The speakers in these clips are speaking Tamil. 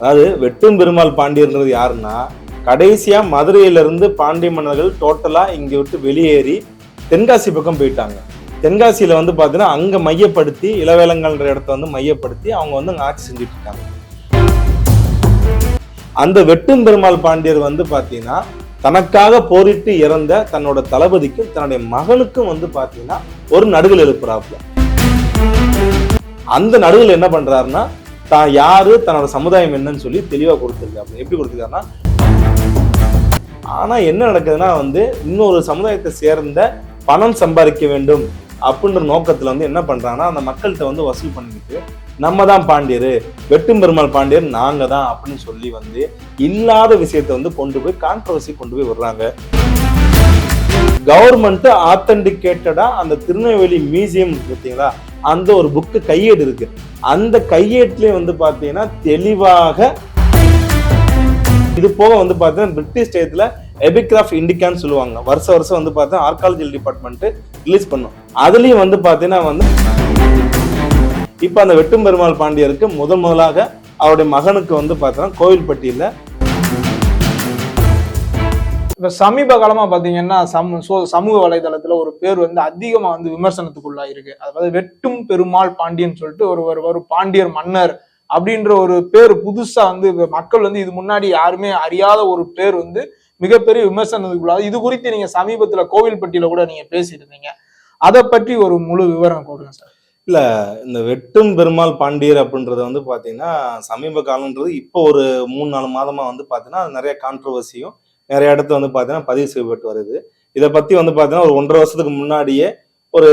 அதாவது வெட்டும் பெருமாள் பாண்டியர்ன்றது யாருன்னா கடைசியாக மதுரையிலிருந்து பாண்டிய மன்னர்கள் டோட்டலாக இங்கே விட்டு வெளியேறி தென்காசி பக்கம் போயிட்டாங்க. தென்காசியில வந்து பார்த்தீங்கன்னா அங்கே மையப்படுத்தி இளவேலங்கள்ன்ற இடத்த வந்து மையப்படுத்தி அவங்க வந்து அங்கே ஆட்சி செஞ்சுட்டு இருக்காங்க அந்த வெட்டும் பெருமாள் பாண்டியர் வந்து பார்த்தீங்கன்னா தனக்காக போரிட்டு இறந்த தன்னோட தளபதிக்கும் தன்னுடைய மகனுக்கும் வந்து பார்த்தீங்கன்னா ஒரு நடுகள் எழுப்புறாப்புல. அந்த நடுவில் என்ன பண்றாருன்னா தான் யாரு தன்னோட சமுதாயம் என்னன்னு சொல்லி தெளிவா கொடுத்துருக்காரு எப்படி கொடுத்துருக்காருன்னா ஆனா என்ன நடக்குதுன்னா வந்து இன்னொரு சமுதாயத்தை சேர்ந்த பணம் சம்பாதிக்க வேண்டும் அப்படின்ற நோக்கத்துல வந்து என்ன பண்றாங்கன்னா அந்த மக்கள்கிட்ட வந்து வசூல் பண்ணிக்கிட்டு நம்ம தான் பாண்டியர் வெட்டும் பெருமாள் பாண்டியர் நாங்க தான் அப்படின்னு சொல்லி வந்து இல்லாத விஷயத்தை வந்து கொண்டு போய் கான்ட்ரவர்சி கொண்டு போய் விடுறாங்க. கவர்மெண்ட் ஆத்தன்டிகேட்டடா அந்த திருநெல்வேலி மியூசியம் பார்த்தீங்களா அந்த ஒரு புக்கு கையேடு இருக்கு. அந்த கையேட்டுலயே வந்து பாத்தீங்கன்னா தெளிவாக இது போக வந்து பார்த்தீங்கன்னா பிரிட்டிஷ் டயத்துல எபிகிராஃப் இண்டிகான்னு சொல்லுவாங்க. வருஷ வருஷம் வந்து பார்த்தா ஆர்காலஜிக்கல் டிபார்ட்மெண்ட் ரிலீஸ் பண்ணும். அதுலயும் வந்து பார்த்தீங்கன்னா வந்து இப்போ அந்த வெட்டும் பெருமாள் பாண்டியருக்கு முதன் முதலாக அவருடைய மகனுக்கு வந்து பார்த்தோன்னா கோவில்பட்டியில் இப்போ சமீப காலமாக பார்த்தீங்கன்னா சம் சோ- சமூக வலைதளத்தில் ஒரு பேர் வந்து அதிகமாக வந்து விமர்சனத்துக்குள்ளாக இருக்கு அதாவது வெட்டும் பெருமாள் பாண்டியன் சொல்லிட்டு ஒரு ஒரு பாண்டியர் மன்னர் அப்படின்ற ஒரு பேர் புதுசாக வந்து மக்கள் வந்து இது முன்னாடி யாருமே அறியாத ஒரு பேர் வந்து மிகப்பெரிய விமர்சனத்துக்குள்ளாது இது குறித்து நீங்கள் சமீபத்தில் கோவில்பட்டியில் கூட நீங்கள் பேசியிருந்தீங்க. அதை பற்றி ஒரு முழு விவரம் கொடுங்க சார். இல்லை இந்த வெட்டும் பெருமாள் பாண்டியர் அப்படின்றது வந்து பார்த்தீங்கன்னா சமீப காலம்ன்றது இப்போ ஒரு மூணு நாலு மாதமாக வந்து பார்த்தீங்கன்னா அது நிறைய கான்ட்ரவர்சியும் நிறைய இடத்துல வந்து பார்த்தீங்கன்னா பதிவு செய்யப்பட்டு வருது. இதை பற்றி வந்து பார்த்தீங்கன்னா ஒரு ஒன்றரை வருஷத்துக்கு முன்னாடியே ஒரு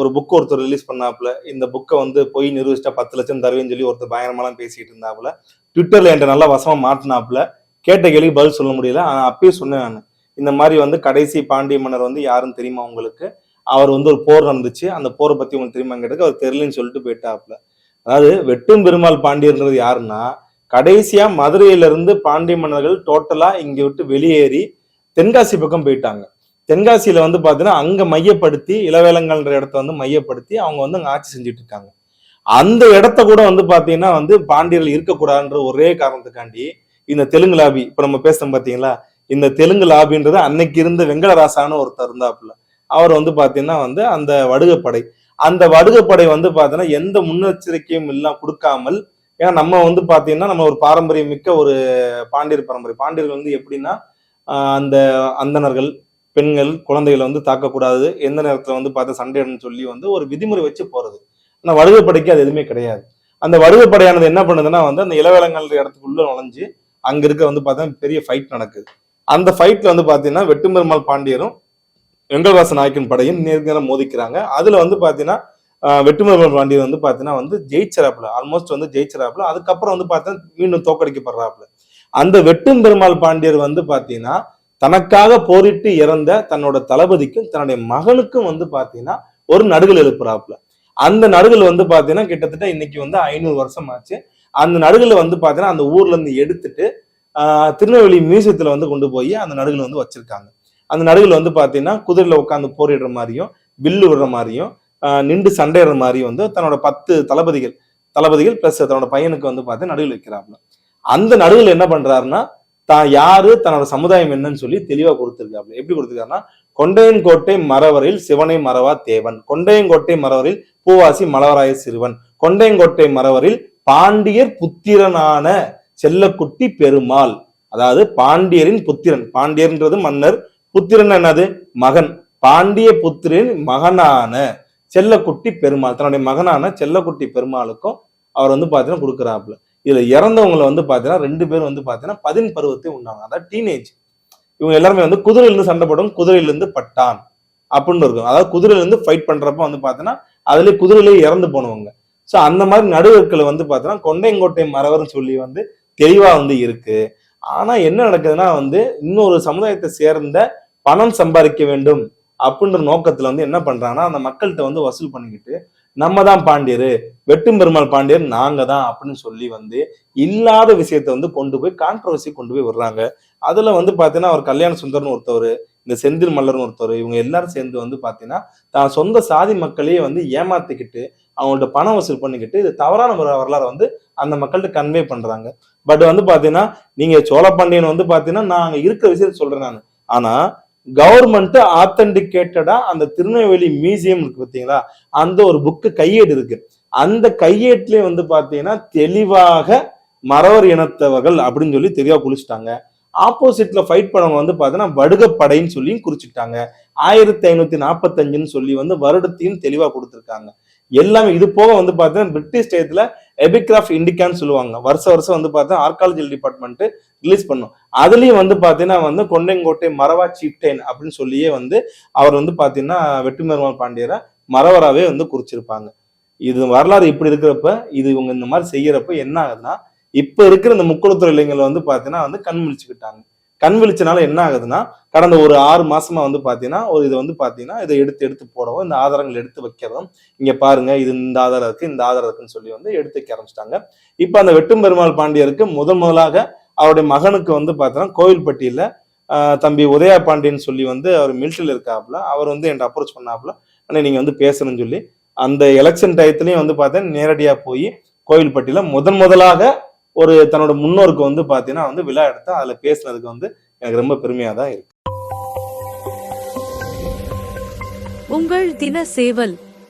ஒரு புக் ஒருத்தர் ரிலீஸ் பண்ணாப்புல. இந்த புக்கை வந்து போய் நிரூபிச்சிட்டா பத்து லட்சம் தருவேன்னு சொல்லி ஒருத்தர் பயங்கரமாலாம் பேசிட்டு இருந்தாப்புல. ட்விட்டரில் என்கிட்ட நல்லா வசமாக மாட்டினாப்புல. கேட்ட கேள்வி பதில் சொல்ல முடியல. ஆனால் அப்பயே சொன்னேன் நான். இந்த மாதிரி வந்து கடைசி பாண்டிய மன்னர் வந்து யாருன்னு தெரியுமா உங்களுக்கு? அவர் வந்து ஒரு போர் நடந்துச்சு. அந்த போரை பற்றி உங்களுக்கு தெரியுமா கேட்டதுக்கு அவர் தெரியலன்னு சொல்லிட்டு போயிட்டாப்புல. அதாவது வெட்டும் பெருமாள் பாண்டியர்ன்றது யாருன்னா கடைசியா மதுரையில இருந்து பாண்டிய மன்னர்கள் டோட்டலா இங்க விட்டு வெளியேறி தென்காசி பக்கம் போயிட்டாங்க. தென்காசியில வந்து பாத்தீங்கன்னா அங்க மையப்படுத்தி இளவேலங்கள்ன்ற இடத்த வந்து மையப்படுத்தி அவங்க வந்து அங்க ஆட்சி செஞ்சுட்டு இருக்காங்க அந்த இடத்த கூட வந்து பாத்தீங்கன்னா வந்து பாண்டியர்கள் இருக்கக்கூடாதுன்ற ஒரே காரணத்துக்காண்டி இந்த தெலுங்கு லாபி இப்ப நம்ம பேசுறோம் பாத்தீங்களா? இந்த தெலுங்கு லாபின்றது அன்னைக்கு இருந்த வெங்கடராசான்னு ஒருத்தர் இருந்தாப்புல. அவர் வந்து பாத்தீங்கன்னா வந்து அந்த வடுகப்படை. அந்த வடுகப்படை வந்து பாத்தீங்கன்னா எந்த முன்னெச்சரிக்கையும் இல்லாம கொடுக்காமல் ஏன்னா நம்ம வந்து பாத்தீங்கன்னா நம்ம ஒரு பாரம்பரியம் மிக்க ஒரு பாண்டியர் பரம்பரை. பாண்டியர்கள் வந்து எப்படின்னா அந்த அந்தணர்கள் பெண்கள் குழந்தைகளை வந்து தாக்கக்கூடாது. எந்த நேரத்துல வந்து பார்த்து சண்டையிடணும்னு சொல்லி வந்து ஒரு விதிமுறை வச்சு போறது. ஆனா வடுகப்படைக்கு அது எதுவுமே கிடையாது. அந்த வடுகப்படையானது என்ன பண்ணுதுன்னா வந்து அந்த இளவேளங்கள் இடத்துக்குள்ள நுழைஞ்சு அங்க இருக்க வந்து பார்த்தீங்கன்னா பெரிய ஃபைட் நடக்குது. அந்த ஃபைட்ல வந்து பாத்தீங்கன்னா வெட்டும்பெருமாள் பாண்டியரும் வெங்கல்வாச நாயக்கன் படையும் நேர்கரம் மோதிக்கிறாங்க. அதுல வந்து பாத்தீங்கன்னா வெட்டுமலை பாண்டியன் பாண்டியர் வந்து பாத்தீங்கன்னா வந்து ஜெயிச்சராப்புல ஆல்மோஸ்ட் வந்து ஜெயிச்சராப்புல அதுக்கப்புறம் வந்து பார்த்தீங்கன்னா மீண்டும் தோக்கடிக்கப்படுறாப்புல அந்த வெட்டும் பெருமாள் பாண்டியர் வந்து பார்த்தீங்கன்னா தனக்காக போரிட்டு இறந்த தன்னோட தளபதிக்கும் தன்னுடைய மகனுக்கும் வந்து பார்த்தீங்கன்னா ஒரு நடுகள் எழுப்புறாப்புல. அந்த நடுகள் வந்து பார்த்தீங்கன்னா கிட்டத்தட்ட இன்னைக்கு வந்து ஐநூறு வருஷம் ஆச்சு. அந்த நடுகளை வந்து பார்த்தீங்கன்னா அந்த ஊர்ல இருந்து எடுத்துட்டு திருநெல்வேலி மியூசியத்துல வந்து கொண்டு போய் அந்த நடுகள் வந்து வச்சிருக்காங்க. அந்த நடுவில் வந்து பார்த்தீங்கன்னா குதிரையில உட்காந்து போரிடுற மாதிரியும் வில்லு விடுற மாதிரியும் நின்று சண்டையிடுற மாதிரி வந்து தன்னோட பத்து தளபதிகள் தளபதிகள் பிளஸ் தன்னோட பையனுக்கு வந்து பார்த்து நடுவில் வைக்கிறாப்புல. அந்த நடுவில் என்ன பண்றாருன்னா தான் யாரு தன்னோட சமுதாயம் என்னன்னு சொல்லி தெளிவா கொடுத்துருக்காப்புல. எப்படி கொடுத்துருக்காருன்னா கொண்டையன்கோட்டை மறவரில் சிவனை மறவா தேவன். கொண்டையங்கோட்டை மறவரில் பூவாசி மலவராய சிறுவன். கொண்டையங்கோட்டை மறவரில் பாண்டியர் புத்திரனான செல்லக்குட்டி பெருமாள். அதாவது பாண்டியரின் புத்திரன். பாண்டியர்ன்றது மன்னர். புத்திரன் என்னது? மகன். பாண்டிய புத்திரின் மகனான செல்லக்குட்டி பெருமாள் தன்னுடைய மகனான செல்லக்குட்டி பெருமாளுக்கும் அவர் வந்து பார்த்தீங்கன்னா கொடுக்குறாப்புல. இதுல இறந்தவங்களை வந்து பார்த்தீங்கன்னா ரெண்டு பேரும் வந்து பார்த்தீங்கன்னா பதின் பருவத்தை உண்டாங்க. அதாவது டீனேஜ் இவங்க எல்லாருமே வந்து குதிரையிலிருந்து சண்டை போடும் குதிரையிலிருந்து பட்டான் அப்படின்னு இருக்கும். அதாவது குதிரையிலிருந்து ஃபைட் பண்றப்ப வந்து பார்த்தீங்கன்னா அதுலேயே குதிரையிலேயே இறந்து போனவங்க. ஸோ அந்த மாதிரி நடுவர்களை வந்து பார்த்தீங்கன்னா கொண்டைங்கோட்டை மறவர்னு சொல்லி வந்து தெளிவாக வந்து இருக்கு. ஆனால் என்ன நடக்குதுன்னா வந்து இன்னொரு சமுதாயத்தை சேர்ந்த பணம் சம்பாதிக்க வேண்டும் அப்படின்ற நோக்கத்துல வந்து என்ன பண்றாங்கன்னா அந்த மக்கள்கிட்ட வந்து வசூல் பண்ணிக்கிட்டு நம்ம தான் பாண்டியர் வெட்டும் பெருமாள் பாண்டியர் நாங்க தான் அப்படின்னு சொல்லி வந்து இல்லாத விஷயத்த வந்து கொண்டு போய் கான்ட்ரவர்சி கொண்டு போய் விடுறாங்க. அதுல வந்து பாத்தீங்கன்னா அவர் கல்யாண சுந்தர்னு ஒருத்தவர் இந்த செந்தில் மல்லர்னு ஒருத்தவர் இவங்க எல்லாரும் சேர்ந்து வந்து பாத்தீங்கன்னா தான் சொந்த சாதி மக்களையே வந்து ஏமாத்திக்கிட்டு அவங்கள்ட்ட பணம் வசூல் பண்ணிக்கிட்டு இது தவறான ஒரு வரலாறு வந்து அந்த மக்கள்கிட்ட கன்வே பண்றாங்க. பட் வந்து பாத்தீங்கன்னா நீங்க சோழபாண்டியன் வந்து பாத்தீங்கன்னா நான் அங்க இருக்கிற விஷயத்த சொல்றேன் நான். ஆனா கவர்மெண்ட் ஆத்தென்டிகேட்டடா அந்த திருநெல்வேலி மியூசியம் இருக்கு பார்த்தீங்களா அந்த ஒரு புக்கு கையேடு இருக்கு. அந்த கையேட்டுலயே வந்து பார்த்தீங்கன்னா தெளிவாக மறவர் இனத்தவர்கள் அப்படின்னு சொல்லி தெளிவாக குளிச்சுட்டாங்க. ஆப்போசிட்ல ஃபைட் பண்ணவங்க வந்து பார்த்தீங்கன்னா வடுகப்படைன்னு சொல்லியும் குறிச்சிட்டாங்க. ஆயிரத்தி ஐநூத்தி நாற்பத்தஞ்சுன்னு சொல்லி வந்து வருடத்தையும் தெளிவாக கொடுத்துருக்காங்க. எல்லாமே இது போக வந்து பார்த்தீங்கன்னா பிரிட்டிஷ் டேத்துல எபிகிராஃப் இண்டிகான்னு சொல்லுவாங்க. வருஷ வருஷம் வந்து பார்த்தா ஆர்காலஜி டிபார்ட்மெண்ட் ரிலீஸ் பண்ணும். அதுலயும் வந்து பாத்தீங்கன்னா வந்து கொண்டைங்கோட்டை மரவா சீப்டைன் அப்படின்னு சொல்லியே வந்து அவர் வந்து பாத்தீங்கன்னா வெட்டுமெருமாள் பாண்டியரை மரவராவே வந்து குறிச்சிருப்பாங்க. இது வரலாறு இப்படி இருக்கிறப்ப இது இவங்க இந்த மாதிரி செய்யறப்ப என்ன ஆகுதுன்னா இப்ப இருக்கிற இந்த முக்குளத்துறை இளைஞர்கள் வந்து பாத்தீங்கன்னா வந்து கண் விழிச்சுக்கிட்டாங்க கண் விழிச்சனால என்ன ஆகுதுன்னா கடந்த ஒரு ஆறு மாசமா வந்து பாத்தீங்கன்னா ஒரு இதை வந்து பாத்தீங்கன்னா இதை எடுத்து எடுத்து போடவும் இந்த ஆதாரங்கள் எடுத்து வைக்கிறதும் இங்க பாருங்க இது இந்த ஆதாரம் இருக்கு இந்த ஆதாரம் இருக்குன்னு சொல்லி வந்து எடுத்து வைக்க ஆரம்பிச்சிட்டாங்க. இப்ப அந்த வெட்டும் பெருமாள் பாண்டியருக்கு முதன் முதலாக அவருடைய மகனுக்கு வந்து பார்த்தோன்னா கோவில்பட்டியில் தம்பி உதயா பாண்டியன் சொல்லி வந்து அவர் மிலிட்டரியில் இருக்காப்புல அவர் வந்து என்கிட்ட அப்ரோச் பண்ணாப்புல ஆனால் நீங்கள் வந்து பேசணும்னு சொல்லி. அந்த எலெக்ஷன் டயத்துலையும் வந்து பார்த்தேன் நேரடியாக போய் கோவில்பட்டியில் முதன் முதலாக ஒரு தன்னோட முன்னோருக்கு வந்து பார்த்தீங்கன்னா வந்து விழா எடுத்து அதில் பேசுனதுக்கு வந்து எனக்கு ரொம்ப பெருமையாக தான் இருக்கு. உங்கள் தின சேவல்